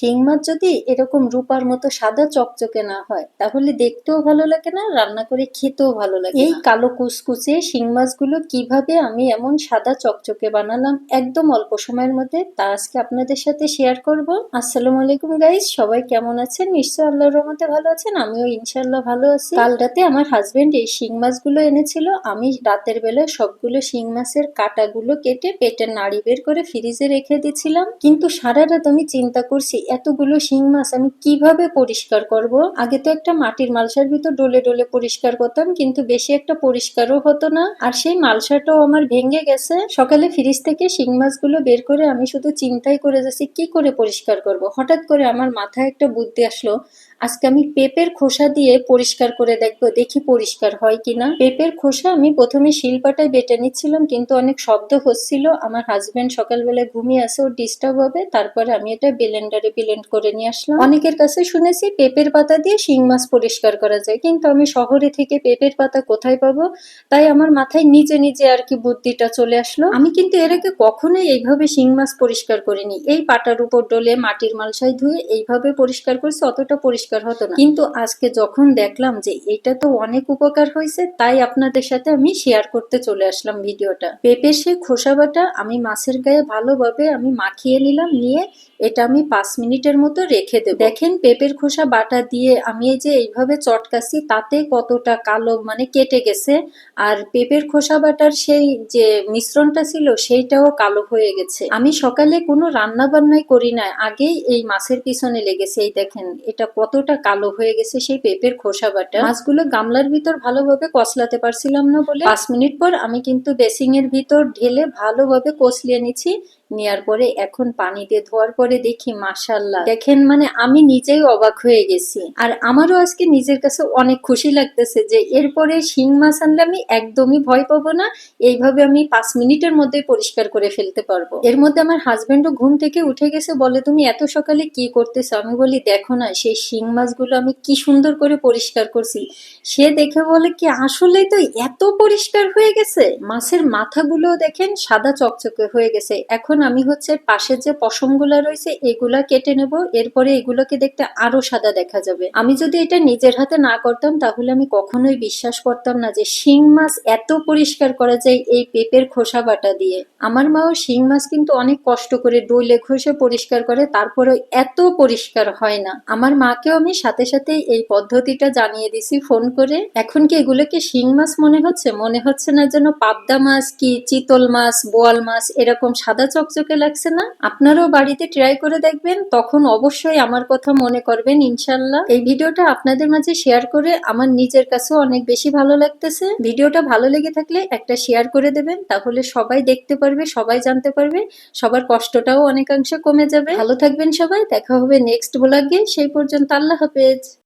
শিং মাছ যদি এরকম রূপার মতো সাদা চকচকে না হয় তাহলে দেখতেও ভালো লাগে না রান্না করে খেতেও ভালো লাগে এই কালো কুচকুচে শিং মাছগুলো কীভাবে আমি এমন সাদা চকচকে বানালাম একদম অল্প সময়ের মধ্যে তা আজকে আপনাদের সাথে শেয়ার করব। আসসালামু আলাইকুম গাইস সবাই কেমন আছেন? নিশ্চয় আল্লাহর রহমতে ভালো আছেন আমিও ইনশাল্লাহ ভালো আছি। কাল রাতে আমার হাজবেন্ড এই শিং মাছগুলো এনেছিল আমি রাতের বেলায় সবগুলো শিং মাছের কাটাগুলো কেটে পেটের নাড়ি বের করে ফ্রিজে রেখে দিয়েছিলাম। কিন্তু সারা রাত আমি চিন্তা করছি এতগুলো শিং মাছ আমি কীভাবে পরিষ্কার করব? আগে তো একটা মাটির মালসার ভিতর ডলে ডলে পরিষ্কার করতাম, কিন্তু বেশি একটা পরিষ্কারও হতো না। আর সেই মালসাটাও আমার ভেঙে গেছে। সকালে ফ্রিজ থেকে শিং মাছগুলো বের করে আমি শুধু চিন্তাই করে যাচ্ছি, কি করে পরিষ্কার করব? হঠাৎ করে আমার মাথায় একটা বুদ্ধি আসলো। আজকে আমি পেঁপের খোসা দিয়ে পরিষ্কার করে দেখব, দেখি পরিষ্কার হয় কিনা। পেঁপের খোসা আমি প্রথমে শিলপাটায় বেটে নিচ্ছিলাম, কিন্তু অনেক শব্দ হচ্ছিল। আমার হাজবেন্ড সকালবেলায় ঘুমিয়ে আসে ও ডিস্টার্ব হবে। তারপরে আমি এটা ব্লেন্ডারে ব্লেন্ড করে নিয়ে আসলাম। অনেকের কাছে শুনেছি পেঁপের পাতা দিয়ে শিং মাছ পরিষ্কার করা যায়, কিন্তু আমি শহরে থেকে পেঁপের পাতা কোথায় পাবো? তাই আমার মাথায় নিজে নিজে আর কি বুদ্ধিটা চলে আসলো। আমি কিন্তু এর আগে কখনোই এইভাবে শিং মাছ পরিষ্কার করিনি। এই পাটার উপর ডলে মাটির মালসায় ধুয়ে এইভাবে পরিষ্কার করছি, অতটা পরিষ্কার হতো না। কিন্তু আজকে যখন দেখলাম যে এটা তো অনেক উপকার হয়েছে, তাই আপনাদের সাথে আমি শেয়ার করতে চলে আসলাম ভিডিওটা। পেঁপের সেই খোসা বাটা আমি মাছের গায়ে ভালোভাবে আমি মাখিয়ে নিলাম, নিয়ে এটা আমি পাঁচ মিনিটের মতো রেখে দেব। দেখেন, পেঁপের খোসা বাটা দিয়ে আমি এই যে এইভাবে চটকাছি তাতে কতটা কালো মানে কেটে গেছে। আর পেঁপের খোসা বাটার সেই যে মিশ্রণটা ছিল, সেইটাও কালো হয়ে গেছে। আমি সকালে কোনো রান্না বান্নাই করি না, আগেই এই মাছের পিছনে লেগেছে, এই দেখেন, এটা কতটা কালো হয়ে গেছে সেই পেঁপের খোসা বাটা। মাছগুলো গামলার ভিতর ভালোভাবে কষলাতে পারছিলাম না বলে পাঁচ মিনিট পর আমি কিন্তু বেসিং এর ভিতর ঢেলে ভালোভাবে কষলিয়ে নিচ্ছি। নেওয়ার পরে এখন পানি দিয়ে ধোয়ার পরে দেখি মাসাল্লাহ দেখেন মানে আমি নিজেই অবাক হয়ে গেছি। আর আমারও আজকে নিজের কাছে অনেক খুশি লাগতেছে যে এরপরে শিং মাছ আনলে আমি একদমই ভয় পাবো না, এইভাবে আমি পাঁচ মিনিটের মধ্যে পরিষ্কার করে ফেলতে পারব। এর মধ্যে আমার হাজবেন্ডও ঘুম থেকে উঠে গেছে, বলে, তুমি এত সকালে কি করতেছো? আমি বলি, দেখো না, সেই শিং মাছগুলো আমি কি সুন্দর করে পরিষ্কার করছি। সে দেখে বলে, কি আসলে তো এত পরিষ্কার হয়ে গেছে? মাছের মাথাগুলো দেখেন সাদা চকচকে হয়ে গেছে। এখন আমি হচ্ছে পাশের যে পশমগুলা রয়েছে, এগুলা কেটে নেব। এরপরে এগুলোকে দেখতে আরও সাদা দেখা যাবে। আমি যদি এটা নিজের হাতে না করতাম, তাহলে আমি কখনোই বিশ্বাস করতাম না যে শিং মাছ এত পরিষ্কার করা যায় এই পেঁপের খোসা বাটা দিয়ে। আমার মাও শিং মাছ কিন্তু অনেক কষ্ট করে ডইলে ঘষে পরিষ্কার করে তারপরে এত পরিষ্কার হয় না। আমার মাকেও আমি সাথে সাথে এই পদ্ধতিটা জানিয়ে দিছি ফোন করে। এখন কি এগুলোকে শিং মাছ মনে হচ্ছে? মনে হচ্ছে না যেন পাবদা মাছ কি, চিতল মাছ, বোয়াল মাছ, এরকম সাদা চকচকে লাগছে না, আপনারাও বাড়িতে ট্রাই করে দেখবেন, তখন অবশ্যই আমার কথা মনে করবেন, ইনশাল্লাহ। এই ভিডিওটা আপনাদের মাঝে শেয়ার করে আমার নিজের কাছেও অনেক বেশি ভালো লাগতেছে। ভিডিওটা ভালো লেগে থাকলে একটা শেয়ার করে দেবেন, তাহলে সবাই দেখতে পারবে, সবাই জানতে পারবে, সবার কষ্টটাও অনেকাংশে কমে যাবে। ভালো থাকবেন সবাই, দেখা হবে নেক্সট ব্লগে সেই পর্যন্ত আল্লাহ হাফেজ।